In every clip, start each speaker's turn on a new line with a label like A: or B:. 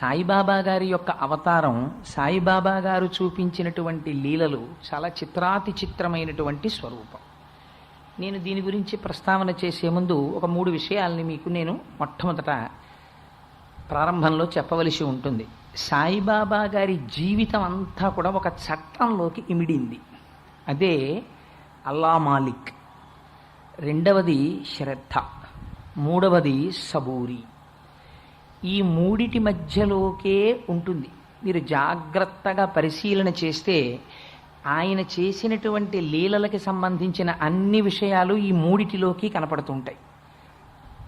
A: సాయిబాబా గారి యొక్క అవతారం సాయిబాబా గారు చూపించినటువంటి లీలలు చాలా చిత్రాతి చిత్రమైనటువంటి స్వరూపం. నేను దీని గురించి ప్రస్తావన చేసే ముందు ఒక మూడు విషయాల్ని మీకు నేను మొట్టమొదట ప్రారంభంలో చెప్పవలసి ఉంటుంది. సాయిబాబా గారి జీవితం అంతా కూడా ఒక చట్టంలోకి ఇమిడింది. అదే అల్లా మాలిక్. రెండవది శ్రద్ధ. మూడవది సబూరి. ఈ మూడిటి మధ్యలోకే ఉంటుంది. మీరు జాగ్రత్తగా పరిశీలన చేస్తే ఆయన చేసినటువంటి లీలలకి సంబంధించిన అన్ని విషయాలు ఈ మూడిటిలోకి కనపడుతుంటాయి.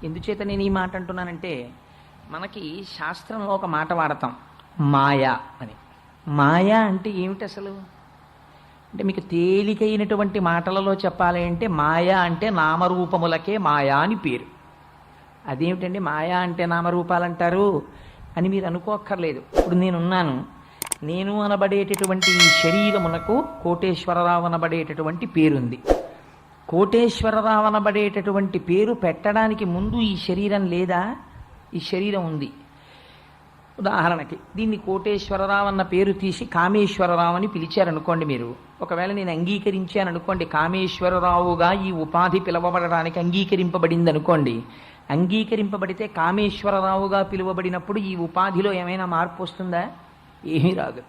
A: ఎందుచేత నేను ఈ మాట అంటున్నానంటే మనకి శాస్త్రంలో ఒక మాట వాడతాం మాయా అని. మాయా అంటే ఏమిటి అసలు? అంటే మీకు తేలికైనటువంటి మాటలలో చెప్పాలి అంటే మాయా అంటే నామరూపములకే మాయా అని పేరు. అదేమిటండి మాయా అంటే నామరూపాలు అంటారు అని మీరు అనుకోక్కర్లేదు. ఇప్పుడు నేనున్నాను. నేను అనబడేటటువంటి ఈ శరీరమునకు కోటేశ్వరరావు అనబడేటటువంటి పేరుంది. కోటేశ్వరరావు అనబడేటటువంటి పేరు పెట్టడానికి ముందు ఈ శరీరం లేదా? ఈ శరీరం ఉంది. ఉదాహరణకి దీన్ని కోటేశ్వరరావు అన్న పేరు తీసి కామేశ్వరరావు అని పిలిచారనుకోండి మీరు. ఒకవేళ నేను అంగీకరించాను అనుకోండి కామేశ్వరరావుగా ఈ ఉపాధి పిలవబడడానికి అంగీకరింపబడింది అనుకోండి అంగీకరింపబడితే కామేశ్వరరావుగా పిలువబడినప్పుడు ఈ ఉపాధిలో ఏమైనా మార్పు వస్తుందా? ఏమీ రాదు.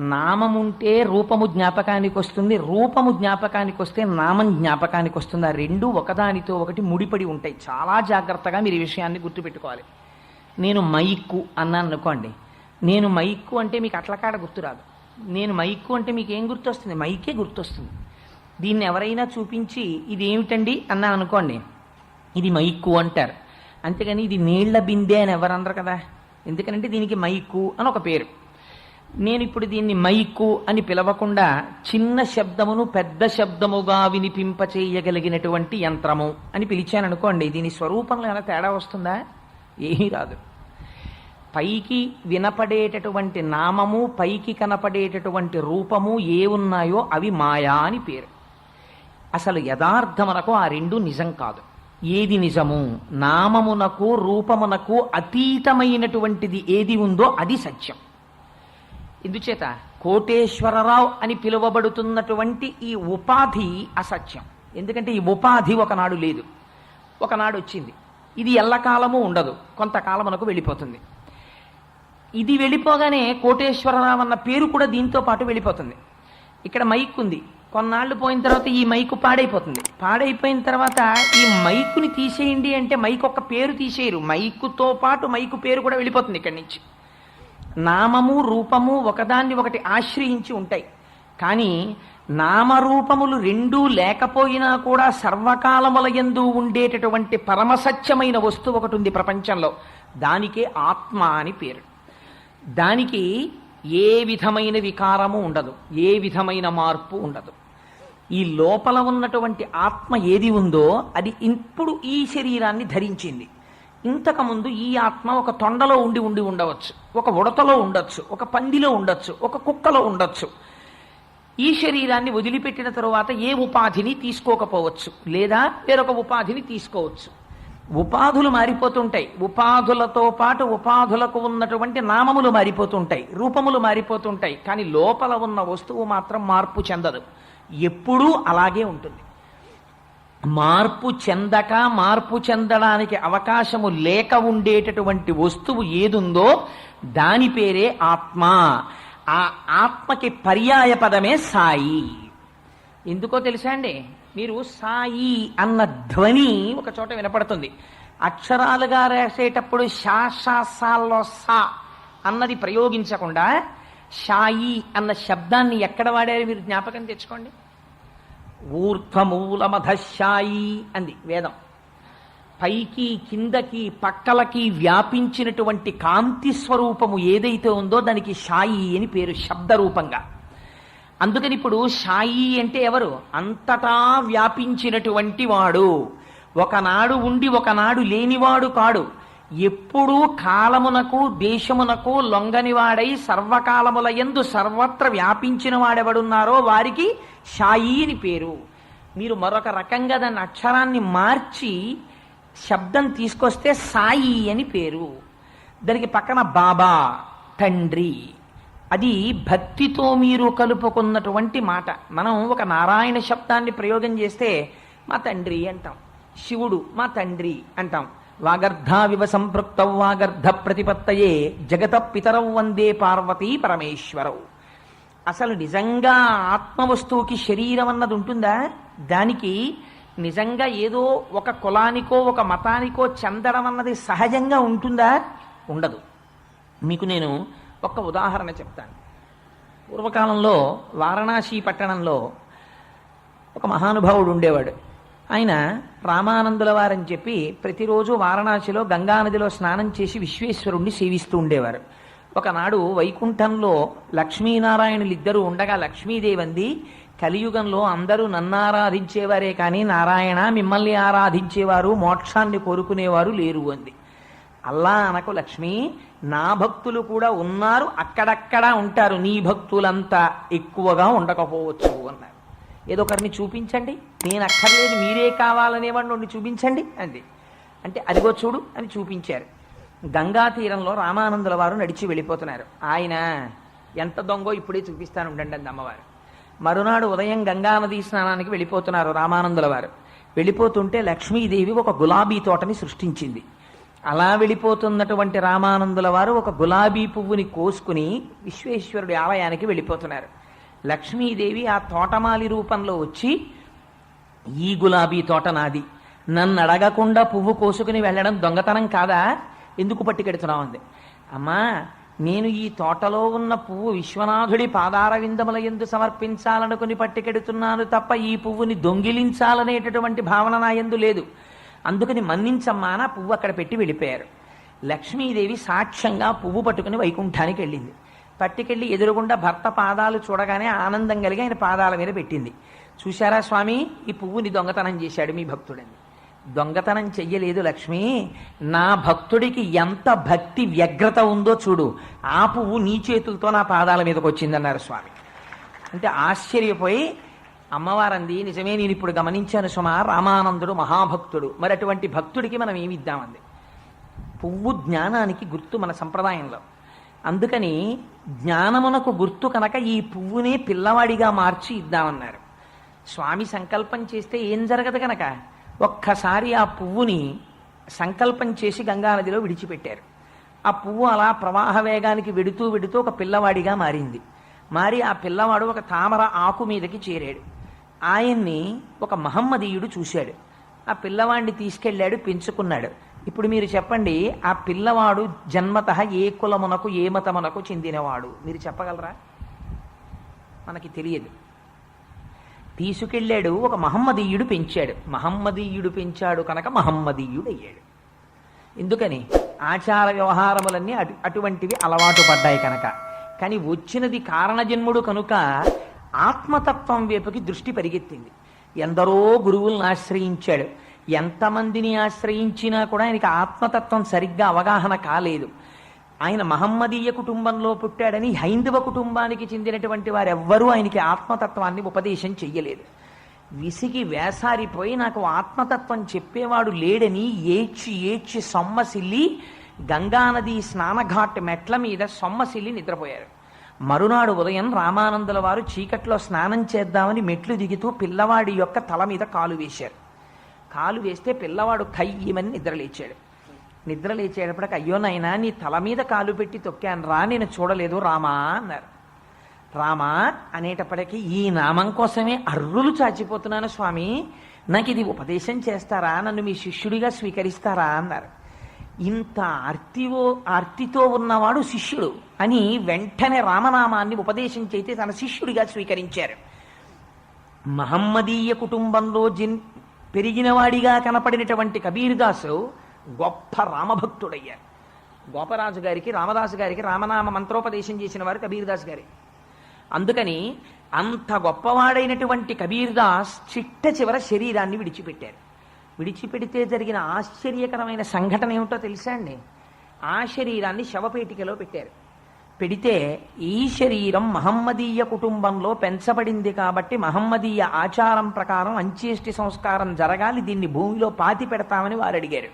A: నామముంటే రూపము జ్ఞాపకానికి వస్తుంది రూపము జ్ఞాపకానికి వస్తే నామం జ్ఞాపకానికి వస్తుంది ఆ రెండు ఒకదానితో ఒకటి ముడిపడి ఉంటాయి. చాలా జాగ్రత్తగా మీరు ఈ విషయాన్ని గుర్తుపెట్టుకోవాలి. నేను మైక్కు అన్నాను అనుకోండి. నేను మైక్కు అంటే మీకు అట్లకాడ గుర్తురాదు. నేను మైక్కు అంటే మీకు ఏం గుర్తొస్తుంది? మైకే గుర్తొస్తుంది. దీన్ని ఎవరైనా చూపించి ఇది ఏమిటండి అన్నాను అనుకోండి. ఇది మైక్కు అంటారు. అంతేగాని ఇది నీళ్ళ బిందె అని ఎవరన్నారు కదా? ఎందుకనంటే దీనికి మైకు అని ఒక పేరు. నేను ఇప్పుడు దీన్ని మైకు అని పిలవకుండా చిన్న శబ్దమును పెద్ద శబ్దముగా వినిపింపచేయగలిగినటువంటి యంత్రము అని పిలిచాను అనుకోండి దీని స్వరూపంలో ఏమైనా తేడా వస్తుందా? ఏమీ రాదు. పైకి వినపడేటటువంటి నామము పైకి కనపడేటటువంటి రూపము ఏ ఉన్నాయో అవి మాయా అని పేరు. అసలు యథార్థమనకు ఆ రెండు నిజం కాదు. ఏది నిజము? నామమునకు రూపమునకు అతీతమైనటువంటిది ఏది ఉందో అది సత్యం. ఇందుచేత కోటేశ్వరరావు అని పిలువబడుతున్నటువంటి ఈ ఉపాధి అసత్యం. ఎందుకంటే ఈ ఉపాధి ఒకనాడు లేదు. ఒకనాడు వచ్చింది. ఇది ఎల్లకాలము ఉండదు. కొంతకాలమునకు వెళ్ళిపోతుంది. ఇది వెళ్ళిపోగానే కోటేశ్వరరావు అన్న పేరు కూడా దీంతో పాటు వెళ్ళిపోతుంది. ఇక్కడ మైక్ ఉంది. కొన్నాళ్ళు పోయిన తర్వాత ఈ మైకు పాడైపోతుంది. పాడైపోయిన తర్వాత ఈ మైకుని తీసేయండి అంటే మైక్ ఒక పేరు తీసేయరు. మైకుతో పాటు మైకు పేరు కూడా వెళ్ళిపోతుంది ఇక్కడి నుంచి. నామము రూపము ఒకదాన్ని ఒకటి ఆశ్రయించి ఉంటాయి. కానీ నామరూపములు రెండూ లేకపోయినా కూడా సర్వకాలముల ఎందు ఉండేటటువంటి పరమసత్యమైన వస్తువు ఒకటి ఉంది ప్రపంచంలో. దానికే ఆత్మ అని పేరు. దానికి ఏ విధమైన వికారము ఉండదు ఏ విధమైన మార్పు ఉండదు. ఈ లోపల ఉన్నటువంటి ఆత్మ ఏది ఉందో అది ఇప్పుడు ఈ శరీరాన్ని ధరించింది. ఇంతకుముందు ఈ ఆత్మ ఒక తొండలో ఉండి ఉండి ఉండవచ్చు ఒక ఉడతలో ఉండొచ్చు ఒక పందిలో ఉండొచ్చు ఒక కుక్కలో ఉండొచ్చు. ఈ శరీరాన్ని వదిలిపెట్టిన తరువాత ఏ ఉపాధిని తీసుకోకపోవచ్చు లేదా వేరొక ఉపాధిని తీసుకోవచ్చు. ఉపాధులు మారిపోతుంటాయి. ఉపాధులతో పాటు ఉపాధులకు ఉన్నటువంటి నామములు మారిపోతుంటాయి. రూపములు మారిపోతుంటాయి. కానీ లోపల ఉన్న వస్తువు మాత్రం మార్పు చెందదు. ఎప్పుడూ అలాగే ఉంటుంది. మార్పు చెందక మార్పు చెందడానికి అవకాశము లేక ఉండేటటువంటి వస్తువు ఏదుందో దాని పేరే ఆత్మ. ఆ ఆత్మకి పర్యాయ పదమే సాయి. ఎందుకో తెలుసా అండి? మీరు సాయి అన్న ధ్వని ఒక చోట వినపడుతుంది. అక్షరాలుగా రాసేటప్పుడు షా షా సాల్లో సా అన్నది ప్రయోగించకుండా షాయి అన్న శబ్దాన్ని ఎక్కడ వాడారు మీరు జ్ఞాపకం తెచ్చుకోండి? ఊర్ధ్వమూలమధశాయి అంది వేదం. పైకి కిందకి పక్కలకి వ్యాపించినటువంటి కాంతి స్వరూపము ఏదైతే ఉందో దానికి షాయి అని పేరు శబ్దరూపంగా. అందుకని ఇప్పుడు షాయి అంటే ఎవరు? అంతటా వ్యాపించినటువంటి వాడు. ఒకనాడు ఉండి ఒకనాడు లేనివాడు కాడు. ఎప్పుడూ కాలమునకు దేశమునకు లొంగనివాడై సర్వకాలముల ఎందు సర్వత్ర వ్యాపించిన వాడెవడున్నారో వారికి షాయి అని పేరు. మీరు మరొక రకంగా దాని అక్షరాన్ని మార్చి శబ్దం తీసుకొస్తే సాయి అని పేరు. దానికి పక్కన బాబా తండ్రి. అది భక్తితో మీరు కలుపుకున్నటువంటి మాట. మనం ఒక నారాయణ శబ్దాన్ని ప్రయోగం చేస్తే మా తండ్రి అంటాం శివుడు మా తండ్రి అంటాం. వాగర్ధావివ సంపృక్త వాగర్ధ ప్రతిపత్తయే జగత పితరం వందే పార్వతీ పరమేశ్వరవు అసలు నిజంగా ఆత్మవస్తువుకి శరీరం అన్నది ఉంటుందా? దానికి నిజంగా ఏదో ఒక కులానికో ఒక మతానికో చెందడం అన్నది సహజంగా ఉంటుందా? ఉండదు. మీకు నేను ఒక ఉదాహరణ చెప్తాను. పూర్వకాలంలో వారణాసి పట్టణంలో ఒక మహానుభావుడు ఉండేవాడు. ఆయన రామానందుల వారని చెప్పి ప్రతిరోజు వారణాసిలో గంగానదిలో స్నానం చేసి విశ్వేశ్వరుణ్ణి సేవిస్తూ ఉండేవారు. ఒకనాడు వైకుంఠంలో లక్ష్మీనారాయణులు ఇద్దరు ఉండగా లక్ష్మీదేవంది కలియుగంలో అందరూ నన్ను ఆరాధించేవారే కానీ నారాయణ మిమ్మల్ని ఆరాధించేవారు మోక్షాన్ని కోరుకునేవారు లేరు అంది. అల్లా అనకు లక్ష్మి నా భక్తులు కూడా ఉన్నారు అక్కడక్కడ ఉంటారు నీ భక్తులంతా ఎక్కువగా ఉండకపోవచ్చు అన్నారు. ఏదో ఒకరిని చూపించండి నేను అక్కర్లేదు మీరే కావాలనేవాడిని ఉండి చూపించండి అంది. అంటే అదిగో చూడు అని చూపించారు. గంగా తీరంలో రామానందుల వారు నడిచి వెళ్ళిపోతున్నారు. ఆయన ఎంత దొంగో ఇప్పుడే చూపిస్తాను ఉండండి అంది అమ్మవారు. మరునాడు ఉదయం గంగానదీ స్నానానికి వెళ్ళిపోతున్నారు రామానందుల వారు. వెళ్ళిపోతుంటే లక్ష్మీదేవి ఒక గులాబీ తోటని సృష్టించింది. అలా వెళ్ళిపోతున్నటువంటి రామానందుల వారు ఒక గులాబీ పువ్వుని కోసుకుని విశ్వేశ్వరుడి ఆలయానికి వెళ్ళిపోతున్నారు. లక్ష్మీదేవి ఆ తోటమాలి రూపంలో వచ్చి ఈ గులాబీ తోట నాది. నన్ను అడగకుండా పువ్వు కోసుకుని వెళ్ళడం దొంగతనం కాదా? ఎందుకు పట్టుకెడుతున్నావు? అంది. అమ్మా నేను ఈ తోటలో ఉన్న పువ్వు విశ్వనాథుడి పాదార విందముల ఎందు సమర్పించాలనుకుని పట్టుకెడుతున్నాను తప్ప ఈ పువ్వుని దొంగిలించాలనేటటువంటి భావన నా ఎందు లేదు. అందుకని మన్నించమ్మా అని పువ్వు అక్కడ పెట్టి వెళ్ళిపోయారు. లక్ష్మీదేవి సాక్ష్యంగా పువ్వు పట్టుకుని వైకుంఠానికి వెళ్ళింది. పట్టుకెళ్ళి ఎదురుగుండా భర్త పాదాలు చూడగానే ఆనందం కలిగి ఆయన పాదాల మీద పెట్టింది. చూశారా స్వామి ఈ పువ్వుని దొంగతనం చేశాడు మీ భక్తుడని. దొంగతనం చెయ్యలేదు లక్ష్మి. నా భక్తుడికి ఎంత భక్తి వ్యగ్రత ఉందో చూడు. ఆ పువ్వు నీ చేతులతో నా పాదాల మీదకి వచ్చిందన్నారు స్వామి. అంటే ఆశ్చర్యపోయి అమ్మవారంది నిజమే నేను ఇప్పుడు గమనించాను సుమా రామానందుడు మహాభక్తుడు. మరి అటువంటి భక్తుడికి మనం ఏమి ఇద్దామంది పువ్వు జ్ఞానానికి గుర్తు మన సంప్రదాయంలో. అందుకని జ్ఞానమునకు గుర్తు కనుక ఈ పువ్వునే పిల్లవాడిగా మార్చి ఇద్దామన్నారు. స్వామి సంకల్పం చేస్తే ఏం జరగదు కనుక ఒక్కసారి ఆ పువ్వుని సంకల్పం చేసి గంగానదిలో విడిచిపెట్టారు. ఆ పువ్వు అలా ప్రవాహ వేగానికి వెడుతూ వెడుతూ ఒక పిల్లవాడిగా మారింది. మారి ఆ పిల్లవాడు ఒక తామర ఆకు మీదకి చేరాడు. ఆయన్ని ఒక మహమ్మదీయుడు చూశాడు. ఆ పిల్లవాడిని తీసుకెళ్ళాడు పెంచుకున్నాడు. ఇప్పుడు మీరు చెప్పండి ఆ పిల్లవాడు జన్మత ఏ కులమునకు ఏ మతమునకు చెందినవాడు? మీరు చెప్పగలరా? మనకి తెలియదు. తీసుకెళ్ళాడు ఒక మహమ్మదీయుడు పెంచాడు. మహమ్మదీయుడు పెంచాడు కనుక మహమ్మదీయుడు అయ్యాడు. ఎందుకని? ఆచార వ్యవహారములన్నీ అటు అటువంటివి అలవాటు పడ్డాయి కనుక. కానీ వచ్చినది కారణజన్ముడు కనుక ఆత్మతత్వం వైపుకి దృష్టి పరిగెత్తింది. ఎందరో గురువులను ఆశ్రయించాడు. ఎంతమందిని ఆశ్రయించినా కూడా ఆయనకి ఆత్మతత్వం సరిగ్గా అవగాహన కాలేదు. ఆయన మహమ్మదీయ కుటుంబంలో పుట్టాడని హైందవ కుటుంబానికి చెందినటువంటి వారెవ్వరూ ఆయనకి ఆత్మతత్వాన్ని ఉపదేశం చెయ్యలేదు. విసిగి వేసారిపోయి నాకు ఆత్మతత్వం చెప్పేవాడు లేడని ఏడ్చి ఏడ్చి సొమ్మసిల్లి గంగానది స్నానఘాట్ మెట్ల మీద సొమ్మసిల్లి నిద్రపోయారు. మరునాడు ఉదయం రామానందుల వారు చీకట్లో స్నానం చేద్దామని మెట్లు దిగుతూ పిల్లవాడి యొక్క తల మీద కాలు వేశారు. కాలు వేస్తే పిల్లవాడు కయ్యమని నిద్రలేచాడు నిద్రలేచేటప్పటికి అయ్యో నాయనా నీ తల మీద కాలు పెట్టి తొక్కాను రా నేను చూడలేదు రామా అన్నారు. రామా అనేటప్పటికీ ఈ నామం కోసమే అర్రులు చాచిపోతున్నాను స్వామి. నాకు ఇది ఉపదేశం చేస్తారా? నన్ను మీ శిష్యుడిగా స్వీకరిస్తారా? అన్నారు. ఇంత ఆర్తివో ఆర్తితో ఉన్నవాడు శిష్యుడు అని వెంటనే రామనామాన్ని ఉపదేశం చేస్తే తన శిష్యుడిగా స్వీకరించారు. మహమ్మదీయ కుటుంబంలో జిన్ పెరిగినవాడిగా కనపడినటువంటి కబీర్దాసు గొప్ప రామభక్తుడయ్యారు. గోపరాజు గారికి రామదాసు గారికి రామనామ మంత్రోపదేశం చేసిన వారు కబీర్దాస్ గారి. అందుకని అంత గొప్పవాడైనటువంటి కబీర్దాస్ చిట్ట చివర శరీరాన్ని విడిచిపెట్టారు. విడిచిపెడితే జరిగిన ఆశ్చర్యకరమైన సంఘటన ఏమిటో తెలుసా అండి? ఆ శరీరాన్ని శవపేటికలో పెట్టారు. పెడితే ఈ శరీరం మహమ్మదీయ కుటుంబంలో పెంచబడింది కాబట్టి మహమ్మదీయ ఆచారం ప్రకారం అంత్యేష్టి సంస్కారం జరగాలి దీన్ని భూమిలో పాతి పెడతామని వారు అడిగారు.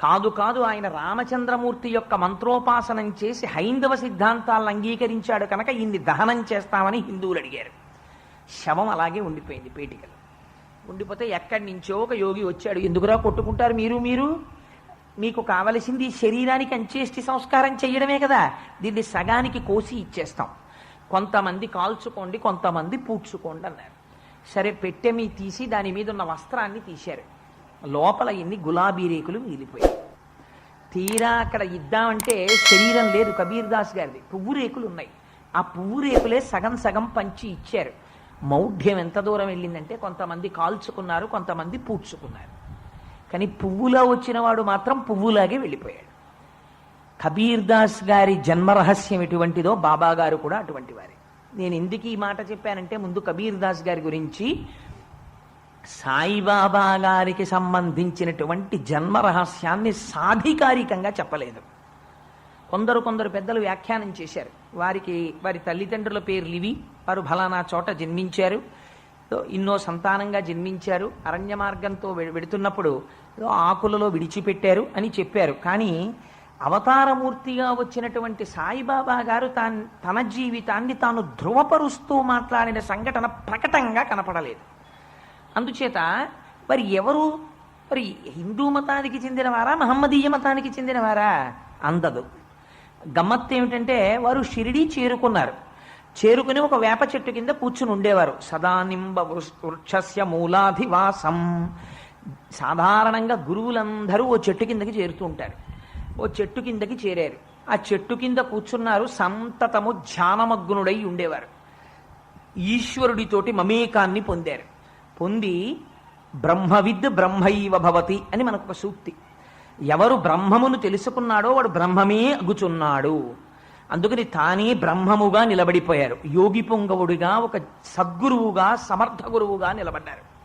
A: కాదు కాదు ఆయన రామచంద్రమూర్తి యొక్క మంత్రోపాసనం చేసి హైందవ సిద్ధాంతాలను అంగీకరించాడు కనుక ఇన్ని దహనం చేస్తామని హిందువులు అడిగారు. శవం అలాగే ఉండిపోయింది పేటికలు ఉండిపోతే ఎక్కడి నుంచో ఒక యోగి వచ్చాడు. ఎందుకురా కొట్టుకుంటారు మీరు? మీరు మీకు కావలసింది శరీరానికి అంచేష్టి సంస్కారం చేయడమే కదా. దీన్ని సగానికి కోసి ఇచ్చేస్తాం. కొంతమంది కాల్చుకోండి కొంతమంది పూడ్చుకోండి అన్నారు. సరే పెట్టె మీ తీసి దాని మీద ఉన్న వస్త్రాన్ని తీశారు. లోపల ఎన్ని గులాబీ రేకులు మిగిలిపోయాయి. తీరా అక్కడ ఇద్దామంటే శరీరం లేదు కబీర్ దాస్ గారిది. పువ్వు రేకులు ఉన్నాయి. ఆ పువ్వు రేకులే సగం సగం పంచి ఇచ్చారు. మౌఢ్యం ఎంత దూరం వెళ్ళిందంటే కొంతమంది కాల్చుకున్నారు కొంతమంది పూడ్చుకున్నారు. కానీ పువ్వులా వచ్చిన వాడు మాత్రం పువ్వులాగే వెళ్ళిపోయాడు. కబీర్దాస్ గారి జన్మరహస్యం ఎటువంటిదో బాబా గారు కూడా అటువంటి వారే. నేను ఎందుకు ఈ మాట చెప్పానంటే ముందు కబీర్దాస్ గారి గురించి సాయిబాబా గారికి సంబంధించినటువంటి జన్మ రహస్యాన్ని సాధికారికంగా చెప్పలేదు. కొందరు కొందరు పెద్దలు వ్యాఖ్యానం చేశారు. వారికి వారి తల్లిదండ్రుల పేర్లు ఇవి వారు ఫలానా చోట జన్మించారు. ఇన్నో సంతానంగా జన్మించారు. అరణ్య మార్గంతో వెడుతున్నప్పుడు ఆకులలో విడిచిపెట్టారు అని చెప్పారు. కానీ అవతారమూర్తిగా వచ్చినటువంటి సాయిబాబా గారు తాన్ తన జీవితాన్ని తాను ధృవపరుస్తూ మాట్లాడిన సంఘటన ప్రకటంగా కనపడలేదు. అందుచేత మరి ఎవరు? మరి హిందూ మతానికి చెందినవారా? మహమ్మదీయ మతానికి చెందినవారా? అందదు. గమ్మత్తు ఏమిటంటే వారు షిరిడి చేరుకున్నారు. చేరుకుని ఒక వేప చెట్టు కింద కూర్చుని ఉండేవారు. సదానింబ వృష్- వృక్షస్య మూలాధివాసం. సాధారణంగా గురువులందరూ ఓ చెట్టు కిందకి చేరుతూ ఉంటారు. ఓ చెట్టు కిందకి చేరారు. ఆ చెట్టు కింద కూర్చున్నారు సంతతము ధ్యానమగ్నుడై ఉండేవారు. ఈశ్వరుడితోటి మమేకాన్ని పొందారు. పొంది బ్రహ్మవిద్ బ్రహ్మైవ భవతి అని మనకు ఒక సూక్తి. ఎవరు బ్రహ్మమును తెలుసుకున్నాడో వాడు బ్రహ్మమే అగుచున్నాడు. అందుకని తానే బ్రహ్మముగా నిలబడిపోయారు. యోగి పొంగవుడిగా ఒక సద్గురువుగా సమర్థ గురువుగా నిలబడ్డారు.